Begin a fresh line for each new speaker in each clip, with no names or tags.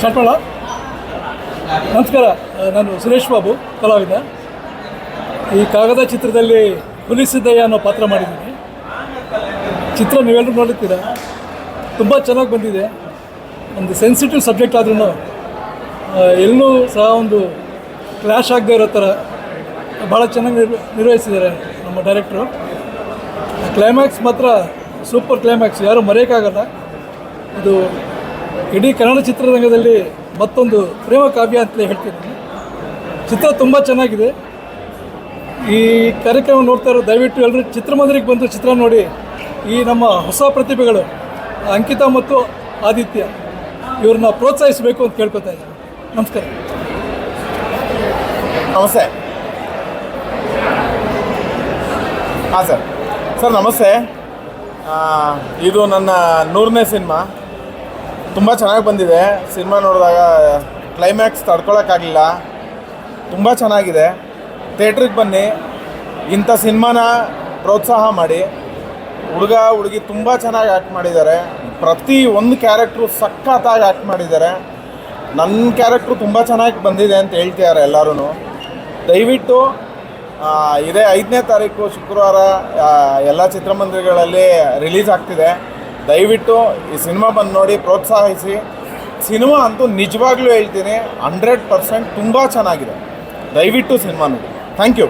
Start ನಮಸ್ಕಾರ. ನಾನು ಸುರೇಶ್ ಬಾಬು, ಕಲಾವಿದ. ಈ ಕಾಗದ ಚಿತ್ರದಲ್ಲಿ ಹುಲಿಸಿದ್ದಯ್ಯ ಅನ್ನೋ ಪಾತ್ರ ಮಾಡಿದ್ದೀನಿ. ಚಿತ್ರ ನೀವೆಲ್ಲರೂ ನೋಡುತ್ತೀರಾ ತುಂಬ ಚೆನ್ನಾಗಿ ಬಂದಿದೆ. ಒಂದು ಸೆನ್ಸಿಟಿವ್ ಸಬ್ಜೆಕ್ಟ್ ಆದ್ರೂ ಎಲ್ಲೂ ಸಹ ಒಂದು ಕ್ಲ್ಯಾಶ್ ಆಗದೆ ಇರೋ ಥರ ಭಾಳ ಚೆನ್ನಾಗಿ ನಿರ್ವ, ನಿರ್ವಹಿಸಿದ್ದಾರೆ ನಮ್ಮ ಡೈರೆಕ್ಟ್ರು ಕ್ಲೈಮ್ಯಾಕ್ಸ್ ಮಾತ್ರ ಸೂಪರ್ ಕ್ಲೈಮ್ಯಾಕ್ಸ್ ಯಾರೂ ಮರೆಯೋಕ್ಕಾಗಲ್ಲ. ಇದು ಇಡೀ ಕನ್ನಡ ಚಿತ್ರರಂಗದಲ್ಲಿ ಮತ್ತೊಂದು ಪ್ರೇಮ ಕಾವ್ಯ ಅಂತಲೇ ಹೇಳ್ತಿದ್ದೀನಿ. ಚಿತ್ರ ತುಂಬ ಚೆನ್ನಾಗಿದೆ. ಈ ಕಾರ್ಯಕ್ರಮ ನೋಡ್ತಾ ಇರೋ ದಯವಿಟ್ಟು ಎಲ್ಲರೂ ಚಿತ್ರಮಂದಿರಕ್ಕೆ ಬಂದು ಚಿತ್ರ ನೋಡಿ. ಈ ನಮ್ಮ ಹೊಸ ಪ್ರತಿಭೆಗಳು ಅಂಕಿತಾ ಮತ್ತು ಆದಿತ್ಯ, ಇವ್ರನ್ನ ಪ್ರೋತ್ಸಾಹಿಸಬೇಕು ಅಂತ ಕೇಳ್ಕೊತಾ ಇದ್ದೀನಿ. ನಮಸ್ಕಾರ.
ನಮಸ್ತೆ. ಹಾಂ ಸರ್. ಸರ್, ನಮಸ್ತೆ. ಇದು ನನ್ನ ನೂರನೇ ಸಿನಿಮಾ. ತುಂಬ ಚೆನ್ನಾಗಿ ಬಂದಿದೆ. ಸಿನಿಮಾ ನೋಡಿದಾಗ ಕ್ಲೈಮ್ಯಾಕ್ಸ್ ತಡ್ಕೊಳಕ್ಕಾಗಲಿಲ್ಲ. ತುಂಬ ಚೆನ್ನಾಗಿದೆ. ಥಿಯೇಟ್ರಿಗೆ ಬನ್ನಿ. ಇಂಥ ಸಿನಿಮಾನ ಪ್ರೋತ್ಸಾಹ ಮಾಡಿ. ಹುಡುಗ, ಹುಡುಗಿ ತುಂಬ ಚೆನ್ನಾಗಿ ಆ್ಯಕ್ಟ್ ಮಾಡಿದ್ದಾರೆ. ಪ್ರತಿ ಒಂದು ಕ್ಯಾರೆಕ್ಟ್ರು ಸಖತ್ತಾಗಿ ಆ್ಯಕ್ಟ್ ಮಾಡಿದ್ದಾರೆ. ನನ್ನ ಕ್ಯಾರೆಕ್ಟ್ರು ತುಂಬ ಚೆನ್ನಾಗಿ ಬಂದಿದೆ ಅಂತ ಹೇಳ್ತಿದ್ದಾರೆ ಎಲ್ಲರೂ ದಯವಿಟ್ಟು ಇದೇ ಐದನೇ ತಾರೀಕು ಶುಕ್ರವಾರ ಎಲ್ಲ ಚಿತ್ರಮಂದಿರಗಳಲ್ಲಿ ರಿಲೀಸ್ ಆಗ್ತಿದೆ. ದಯವಿಟ್ಟು ಈ ಸಿನಿಮಾ ಬಂದು ನೋಡಿ, ಪ್ರೋತ್ಸಾಹಿಸಿ. ಸಿನಿಮಾ ಅಂತೂ ನಿಜವಾಗ್ಲೂ ಹೇಳ್ತೀನಿ, ಹಂಡ್ರೆಡ್ ಪರ್ಸೆಂಟ್ ತುಂಬ ಚೆನ್ನಾಗಿದೆ. ದಯವಿಟ್ಟು ಸಿನಿಮಾ ನೋಡಿ. Thank you.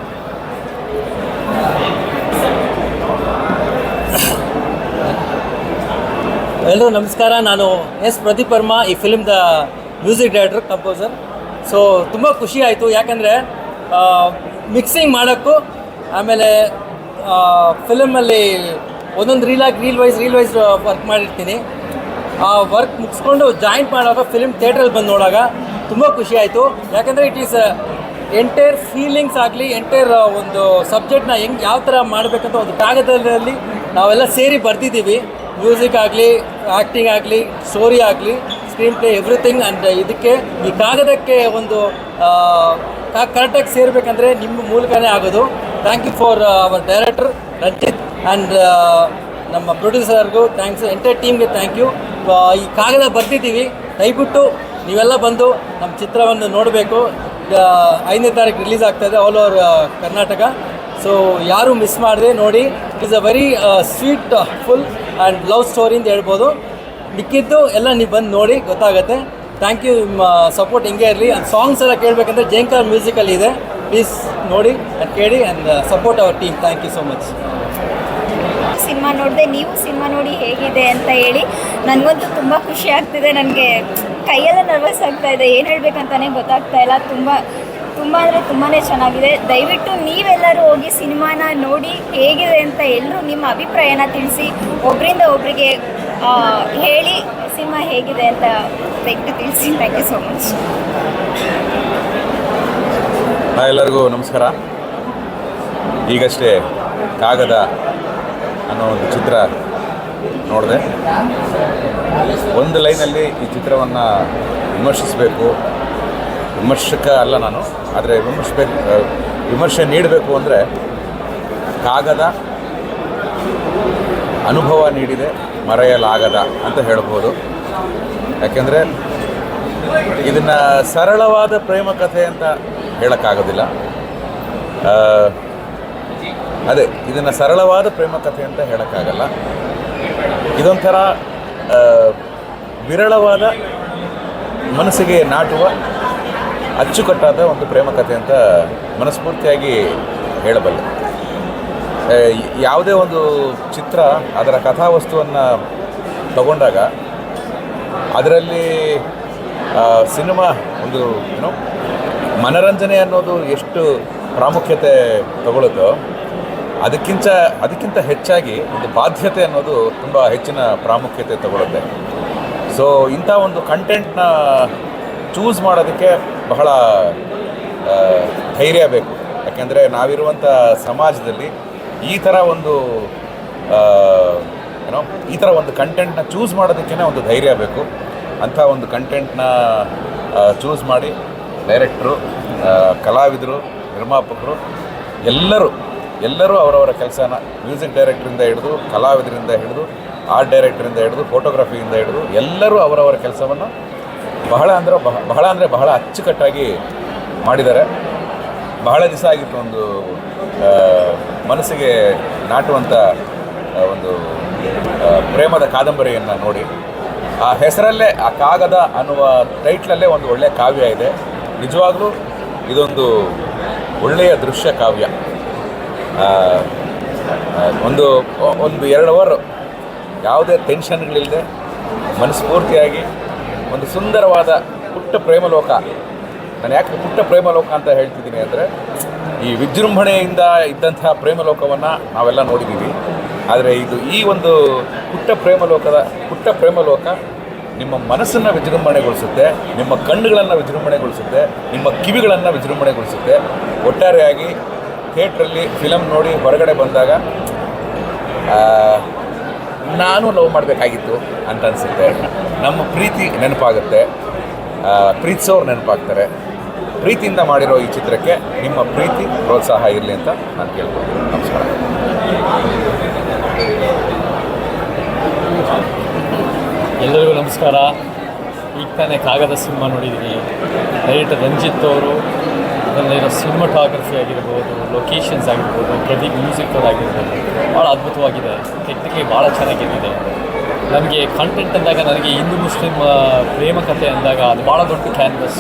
ಎಲ್ಲರೂ ನಮಸ್ಕಾರ. ನಾನು ಎಸ್ ಪ್ರದೀಪ್ ವರ್ಮಾ, ಈ ಫಿಲ್ಮ್ದ ಮ್ಯೂಸಿಕ್ ಡೈರೆಕ್ಟರ್, ಕಂಪೋಸರ್. ಸೊ ತುಂಬ ಖುಷಿ ಆಯಿತು. ಯಾಕಂದರೆ ಮಿಕ್ಸಿಂಗ್ ಮಾಡೋಕ್ಕೂ, ಆಮೇಲೆ ಫಿಲಮಲ್ಲಿ ಒಂದೊಂದು ರೀಲಾಗಿ reel wise reel wise work ಮಾಡಿರ್ತೀನಿ. ಆ ವರ್ಕ್ ಮುಗಿಸ್ಕೊಂಡು ಜಾಯಿಂಟ್ ಮಾಡುವಾಗ ಫಿಲ್ಮ್ ಥಿಯೇಟ್ರಲ್ಲಿ ಬಂದು ನೋಡಾಗ ತುಂಬ ಖುಷಿ ಆಯಿತು. ಯಾಕಂದರೆ ಇಟ್ ಈಸ್ ಎಂಟೈರ್ ಫೀಲಿಂಗ್ಸ್ ಆಗಲಿ ಎಂಟೈರ್ ಒಂದು ಸಬ್ಜೆಕ್ಟ್ನ ಹೆಂಗೆ, ಯಾವ ಥರ ಮಾಡಬೇಕಂತ ಒಂದು ಕಾಗದದಲ್ಲಿ ನಾವೆಲ್ಲ ಸೇರಿ ಬರ್ತಿದ್ದೀವಿ ಮ್ಯೂಸಿಕ್ ಆಗಲಿ ಆ್ಯಕ್ಟಿಂಗ್ ಆಗಲಿ ಸ್ಟೋರಿ ಆಗಲಿ ಸ್ಕ್ರೀನ್ ಪ್ಲೇ ಎವ್ರಿಥಿಂಗ್ ಆ್ಯಂಡ್ ಇದಕ್ಕೆ ಈ ಕಾಗದಕ್ಕೆ ಒಂದು ಕರೆಕ್ಟಾಗಿ ಸೇರಬೇಕಂದ್ರೆ ನಿಮ್ಮ ಮೂಲಕನೇ ಆಗೋದು. Thank you for our director Ranjith and ನಮ್ಮ ಪ್ರೊಡ್ಯೂಸರ್ಗೂ ಥ್ಯಾಂಕ್ಸ್ ಎಂಟೈರ್ ಟೀಮ್ಗೆ ಥ್ಯಾಂಕ್ ಯು ಈ ಕಾಗದ ಬರ್ತಿದ್ದೀವಿ ದಯವಿಟ್ಟು ನೀವೆಲ್ಲ ಬಂದು ನಮ್ಮ ಚಿತ್ರವನ್ನು ನೋಡಬೇಕು. ಐದನೇ ತಾರೀಕು ರಿಲೀಸ್ ಆಗ್ತಾಯಿದೆ ಆಲ್ ಓವರ್ ಕರ್ನಾಟಕ. ಸೊ ಯಾರು ಮಿಸ್ ಮಾಡಿದೆ ನೋಡಿ. It is a very sweet full and love story ಅಂತ ಹೇಳ್ಬೋದು. ಮಿಕ್ಕಿದ್ದು ಎಲ್ಲ ನೀವು ಬಂದು ನೋಡಿ, ಗೊತ್ತಾಗುತ್ತೆ. ಥ್ಯಾಂಕ್ ಯು ನಿಮ್ಮ ಸಪೋರ್ಟ್ ಹಿಂಗೆ ಇರಲಿ. ಆ್ಯಂಡ್ ಸಾಂಗ್ಸ್ ಎಲ್ಲ ಕೇಳಬೇಕಂದ್ರೆ ಜೇಂಕರ್ ಮ್ಯೂಸಿಕಲ್ಲಿ ಇದೆ. ಪ್ಲೀಸ್ ನೋಡಿ ಆ್ಯಂಡ್ ಕೇಳಿ and support our team thank you so much
cinema ನೋಡಿದೆ, ನೀವು ಸಿನಿಮಾ ನೋಡಿ ಹೇಗಿದೆ ಅಂತ ಹೇಳಿ ನನಗಂತೂ ತುಂಬ ಖುಷಿ ಆಗ್ತಿದೆ. ನನಗೆ ಕೈಯೆಲ್ಲ ನರ್ವಸ್ ಆಗ್ತಾ ಇದೆ. ಏನು ಹೇಳಬೇಕಂತಲೇ ಗೊತ್ತಾಗ್ತಾ ಇಲ್ಲ. ತುಂಬ ತುಂಬ ಅಂದರೆ ತುಂಬಾ ಚೆನ್ನಾಗಿದೆ. ದಯವಿಟ್ಟು ನೀವೆಲ್ಲರೂ ಹೋಗಿ ಸಿನಿಮಾನ ನೋಡಿ ಹೇಗಿದೆ ಅಂತ ಎಲ್ಲರೂ ನಿಮ್ಮ ಅಭಿಪ್ರಾಯನ ತಿಳಿಸಿ ಒಬ್ಬರಿಂದ ಒಬ್ಬರಿಗೆ ಹೇಳಿ ಸಿನಿಮಾ ಹೇಗಿದೆ ಅಂತ ದಯವಿಟ್ಟು ತಿಳಿಸಿ. ಥ್ಯಾಂಕ್ ಯು ಸೋ ಮಚ್
ಎಲ್ಲರಿಗೂ ನಮಸ್ಕಾರ. ಈಗಷ್ಟೇ ಕಾಗದ ಅನ್ನೋ ಒಂದು ಚಿತ್ರ ನೋಡಿದೆ. ಒಂದು ಲೈನಲ್ಲಿ ಈ ಚಿತ್ರವನ್ನು ವಿಮರ್ಶಿಸಬೇಕು. ವಿಮರ್ಶಕ ಅಲ್ಲ ನಾನು, ಆದರೆ ವಿಮರ್ಶಬೇಕು, ವಿಮರ್ಶೆ ನೀಡಬೇಕು ಅಂದರೆ ಕಾಗದ ಅನುಭವ ನೀಡಿದೆ, ಮರೆಯಲಾಗದ ಅಂತ ಹೇಳ್ಬೋದು. ಯಾಕೆಂದರೆ ಇದನ್ನು ಸರಳವಾದ ಪ್ರೇಮ ಕಥೆ ಅಂತ ಹೇಳೋಕ್ಕಾಗೋದಿಲ್ಲ. ಅದೇ, ಇದನ್ನು ಸರಳವಾದ ಪ್ರೇಮ ಕಥೆ ಅಂತ ಹೇಳೋಕ್ಕಾಗಲ್ಲ. ಇದೊಂಥರ ವಿರಳವಾದ, ಮನಸ್ಸಿಗೆ ನಾಟುವ, ಅಚ್ಚುಕಟ್ಟಾದ ಒಂದು ಪ್ರೇಮ ಕಥೆ ಅಂತ ಮನಸ್ಫೂರ್ತಿಯಾಗಿ ಹೇಳಬಲ್ಲೆ. ಯಾವುದೇ ಒಂದು ಚಿತ್ರ, ಅದರ ಕಥಾವಸ್ತುವನ್ನು ತಗೊಂಡಾಗ, ಅದರಲ್ಲಿ ಸಿನಿಮಾ ಒಂದು, ಏನು, ಮನರಂಜನೆ ಅನ್ನೋದು ಎಷ್ಟು ಪ್ರಾಮುಖ್ಯತೆ ತಗೊಳ್ಳುತ್ತೋ ಅದಕ್ಕಿಂತ ಅದಕ್ಕಿಂತ ಹೆಚ್ಚಾಗಿ ಒಂದು ಬಾಧ್ಯತೆ ಅನ್ನೋದು ತುಂಬ ಹೆಚ್ಚಿನ ಪ್ರಾಮುಖ್ಯತೆ ತಗೊಳುತ್ತೆ. ಸೊ ಇಂಥ ಒಂದು ಕಂಟೆಂಟ್ನ ಚೂಸ್ ಮಾಡೋದಕ್ಕೆ ಬಹಳ ಧೈರ್ಯ ಬೇಕು. ಯಾಕೆಂದರೆ ನಾವಿರುವಂಥ ಸಮಾಜದಲ್ಲಿ ಈ ಥರ ಒಂದು ಏನೋ ಈ ಥರ ಒಂದು ಕಂಟೆಂಟ್ನ ಚೂಸ್ ಮಾಡೋದಕ್ಕೇ ಒಂದು ಧೈರ್ಯ ಬೇಕು. ಅಂಥ ಒಂದು ಕಂಟೆಂಟ್ನ ಚೂಸ್ ಮಾಡಿ ಡೈರೆಕ್ಟ್ರು ಕಲಾವಿದರು, ನಿರ್ಮಾಪಕರು, ಎಲ್ಲರೂ ಎಲ್ಲರೂ ಅವರವರ ಕೆಲಸನ ಮ್ಯೂಸಿಕ್ ಡೈರೆಕ್ಟ್ರಿಂದ ಹಿಡಿದು, ಕಲಾವಿದರಿಂದ ಹಿಡಿದು, ಆರ್ಟ್ ಡೈರೆಕ್ಟ್ರಿಂದ ಹಿಡಿದು, ಫೋಟೋಗ್ರಫಿಯಿಂದ ಹಿಡಿದು ಎಲ್ಲರೂ ಅವರವರ ಕೆಲಸವನ್ನು ಬಹಳ ಅಂದರೆ ಬಹ- ಬಹಳ ಅಂದರೆ ಬಹಳ ಅಚ್ಚುಕಟ್ಟಾಗಿ ಮಾಡಿದ್ದಾರೆ. ಬಹಳ ದಿವಸ ಆಗಿತ್ತು ಒಂದು ಮನಸ್ಸಿಗೆ ನಾಟುವಂಥ ಒಂದು ಪ್ರೇಮದ ಕಾದಂಬರಿಯನ್ನು ನೋಡಿ. ಆ ಹೆಸರಲ್ಲೇ, ಆ ಕಾಗದ ಅನ್ನುವ ಟೈಟ್ಲಲ್ಲೇ ಒಂದು ಒಳ್ಳೆಯ ಕಾವ್ಯ ಇದೆ. ನಿಜವಾಗ್ಲೂ ಇದೊಂದು ಒಳ್ಳೆಯ ದೃಶ್ಯ ಕಾವ್ಯ. ಒಂದು ಒಂದು ಎರಡು ಅವರ್ ಯಾವುದೇ ಟೆನ್ಷನ್ಗಳಿಲ್ಲದೆ ಮನಸ್ಫೂರ್ತಿಯಾಗಿ ಒಂದು ಸುಂದರವಾದ ಪುಟ್ಟ ಪ್ರೇಮಲೋಕ, ನಾನು ಯಾಕೆ ಪುಟ್ಟ ಪ್ರೇಮಲೋಕ ಅಂತ ಹೇಳ್ತಿದ್ದೀನಿ ಅಂದರೆ, ಈ ವಿಜೃಂಭಣೆಯಿಂದ ಇದ್ದಂತಹ ಪ್ರೇಮಲೋಕವನ್ನು ನಾವೆಲ್ಲ ನೋಡಿದ್ದೀವಿ. ಆದರೆ ಇದು ಈ ಒಂದು ಪುಟ್ಟ ಪ್ರೇಮಲೋಕದ, ಪುಟ್ಟ ಪ್ರೇಮಲೋಕ ನಿಮ್ಮ ಮನಸ್ಸನ್ನು ವಿಜೃಂಭಣೆಗೊಳಿಸುತ್ತೆ, ನಿಮ್ಮ ಕಣ್ಣುಗಳನ್ನು ವಿಜೃಂಭಣೆಗೊಳಿಸುತ್ತೆ, ನಿಮ್ಮ ಕಿವಿಗಳನ್ನು ವಿಜೃಂಭಣೆಗೊಳಿಸುತ್ತೆ. ಒಟ್ಟಾರೆಯಾಗಿ ಥಿಯೇಟ್ರಲ್ಲಿ ಫಿಲಮ್ ನೋಡಿ ಹೊರಗಡೆ ಬಂದಾಗ ನಾನು ಲವ್ ಮಾಡಬೇಕಾಗಿತ್ತು ಅಂತ ಅನಿಸುತ್ತೆ. ನಮ್ಮ ಪ್ರೀತಿ ನೆನಪಾಗುತ್ತೆ. ಪ್ರೀತಿಸೋರು ನೆನಪಾಗ್ತಾರೆ. ಪ್ರೀತಿಯಿಂದ ಮಾಡಿರೋ ಈ ಚಿತ್ರಕ್ಕೆ ನಿಮ್ಮ ಪ್ರೀತಿ, ಪ್ರೋತ್ಸಾಹ ಇರಲಿ ಅಂತ ನಾನು ಕೇಳ್ಬೋದು ನಮಸ್ಕಾರ.
ಎಲ್ಲರಿಗೂ ನಮಸ್ಕಾರ. ಈಗ ತಾನೇ ಕಾಗದ ಸಿನಿಮಾ ನೋಡಿದ್ದೀನಿ ಡೈರೆಕ್ಟರ್ ರಂಜಿತ್ ಅವರು ಅದರಲ್ಲಿರೋ ಸಿನಿಮಾಟೋಗ್ರಫಿ ಆಗಿರ್ಬೋದು ಲೊಕೇಶನ್ಸ್ ಆಗಿರ್ಬೋದು ಪ್ರದೀಪ್ ಮ್ಯೂಸಿಕ್ ಆಗಿರ್ಬೋದು ಭಾಳ ಅದ್ಭುತವಾಗಿದೆ. ಟೆಕ್ನಿಕಲಿ ಭಾಳ ಚೆನ್ನಾಗಿದೆ. ನನಗೆ ಕಂಟೆಂಟ್ ಅಂದಾಗ ನನಗೆ ಹಿಂದೂ ಮುಸ್ಲಿಂ ಆ, ಪ್ರೇಮ ಕಥೆ ಅಂದಾಗ ಅದು ಭಾಳ ದೊಡ್ಡ ಕ್ಯಾನ್ವಸ್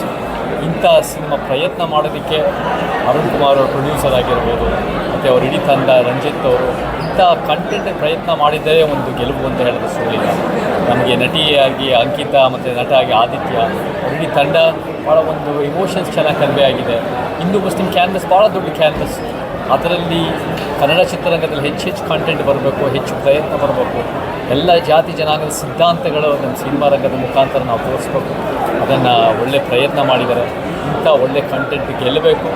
ಇಂಥ ಸಿನಿಮಾ ಪ್ರಯತ್ನ ಮಾಡೋದಕ್ಕೆ ಅರುಣ್ ಕುಮಾರ್ ಅವರು ಪ್ರೊಡ್ಯೂಸರ್ ಆಗಿರ್ಬೋದು ಮತ್ತು ಅವ್ರ ಇಡೀ ತಂಡ ರಂಜಿತ್ ಅವರು ಇಂಥ ಕಂಟೆಂಟ್ ಪ್ರಯತ್ನ ಮಾಡಿದರೆ ಒಂದು ಗೆಲುವು ಅಂತ ಹೇಳಿದ್ರೆ ಸುಳ್ಳಿಲ್ಲ. ನಮಗೆ ನಟಿಯಾಗಿ ಅಂಕಿತಾ ಮತ್ತು ನಟ ಆಗಿ ಆದಿತ್ಯ ಅವ್ರ ಇಡೀ ತಂಡ ಭಾಳ ಒಂದು ಇಮೋಷನ್ಸ್ ಚೆನ್ನಾಗಿ ಕನ್ವೆ ಆಗಿದೆ. ಹಿಂದೂ ಮುಸ್ಲಿಂ ಕ್ಯಾನ್ವಸ್ ಭಾಳ ದೊಡ್ಡ ಕ್ಯಾನ್ವಸ್ ಅದರಲ್ಲಿ ಕನ್ನಡ ಚಿತ್ರರಂಗದಲ್ಲಿ ಹೆಚ್ಚು ಹೆಚ್ಚು ಕಂಟೆಂಟ್ ಬರಬೇಕು ಹೆಚ್ಚು ಪ್ರಯತ್ನ ಬರಬೇಕು. ಎಲ್ಲ ಜಾತಿ ಜನಾಂಗದ ಸಿದ್ಧಾಂತಗಳು ನಮ್ಮ ಸಿನಿಮಾ ರಂಗದ ಮುಖಾಂತರ ನಾವು ತೋರಿಸ್ಬೇಕು. ಅದನ್ನು ಒಳ್ಳೆ ಪ್ರಯತ್ನ ಮಾಡಿದ್ದಾರೆ ಇಂಥ ಒಳ್ಳೆ ಕಂಟೆಂಟ್ ಗೆಲ್ಲಬೇಕು.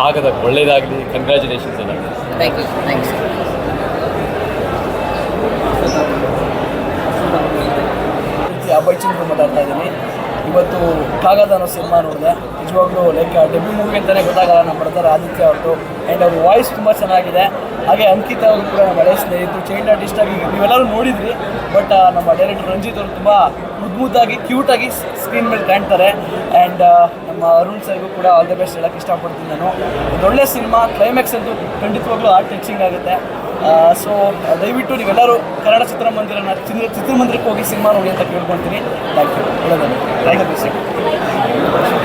ಕಾಗದ ಒಳ್ಳೆಯದಾಗಲಿ. ಕಂಗ್ರ್ಯಾಚುಲೇಷನ್ಸ್ ಎಲ್ಲ
thank you thanks
Abhay Chandra ಮಾತಾಡ್ತಾ ಕಾಗದ ಅನ್ನೋ ಸಿನಿಮಾ ನೋಡಿದೆ. ನಿಜವಾಗ್ಲೂ ಲೈಕ್ ಡೆಬ್ಯೂ ಮೂವಿ ಅಂತಲೇ ಗೊತ್ತಾಗಲ್ಲ ನಮ್ಮ ಬ್ರದರ್ ಆದಿತ್ಯ ಅವರು ಆ್ಯಂಡ್ ಅವ್ರ ವಾಯ್ಸ್ ತುಂಬ ಚೆನ್ನಾಗಿದೆ. ಹಾಗೆ ಅಂಕಿತಾ ಅವರು ಕೂಡ ನಮ್ಮ ಹಳೆಯ ಸ್ನೇಹಿತರು ಚೈಲ್ಡ್ ಆರ್ಟಿಸ್ಟ್ ಆಗಿ ನೀವೆಲ್ಲರೂ ನೋಡಿದ್ರಿ. ಬಟ್ ನಮ್ಮ ಡೈರೆಕ್ಟರ್ ರಂಜಿತ್ ಅವರು ತುಂಬ ಮುದ್ದು ಮುದ್ದಾಗಿ ಕ್ಯೂಟಾಗಿ ಸ್ಕ್ರೀನ್ ಮೇಲೆ ಕಾಣ್ತಾರೆ. ಆ್ಯಂಡ್ ನಮ್ಮ ಅರುಣ್ ಸರ್ಗೂ ಕೂಡ ಆಲ್ ದ ಬೆಸ್ಟ್ ಹೇಳಕ್ಕೆ ಇಷ್ಟಪಡ್ತೀನಿ ನಾನು. ಒಂದೊಳ್ಳೆ ಸಿನಿಮಾ ಕ್ಲೈಮ್ಯಾಕ್ಸ್ ಅಂತೂ ಖಂಡಿತವಾಗ್ಲೂ ಆರ್ಟ್ ಟಚಿಂಗ್ ಆಗುತ್ತೆ. ಸೊ ದಯವಿಟ್ಟು ನೀವೆಲ್ಲರೂ ಕನ್ನಡ ಚಿತ್ರಮಂದಿರನ ಚಿತ್ರ ಚಿತ್ರಮಂದಿರಕ್ಕೆ ಹೋಗಿ ಸಿನಿಮಾ ನೋಡಿ ಅಂತ ಕೇಳ್ಕೊಳ್ತೀನಿ ಥ್ಯಾಂಕ್ ಯು ಒಳ್ಳೆಯದು ಥ್ಯಾಂಕ್ ಯು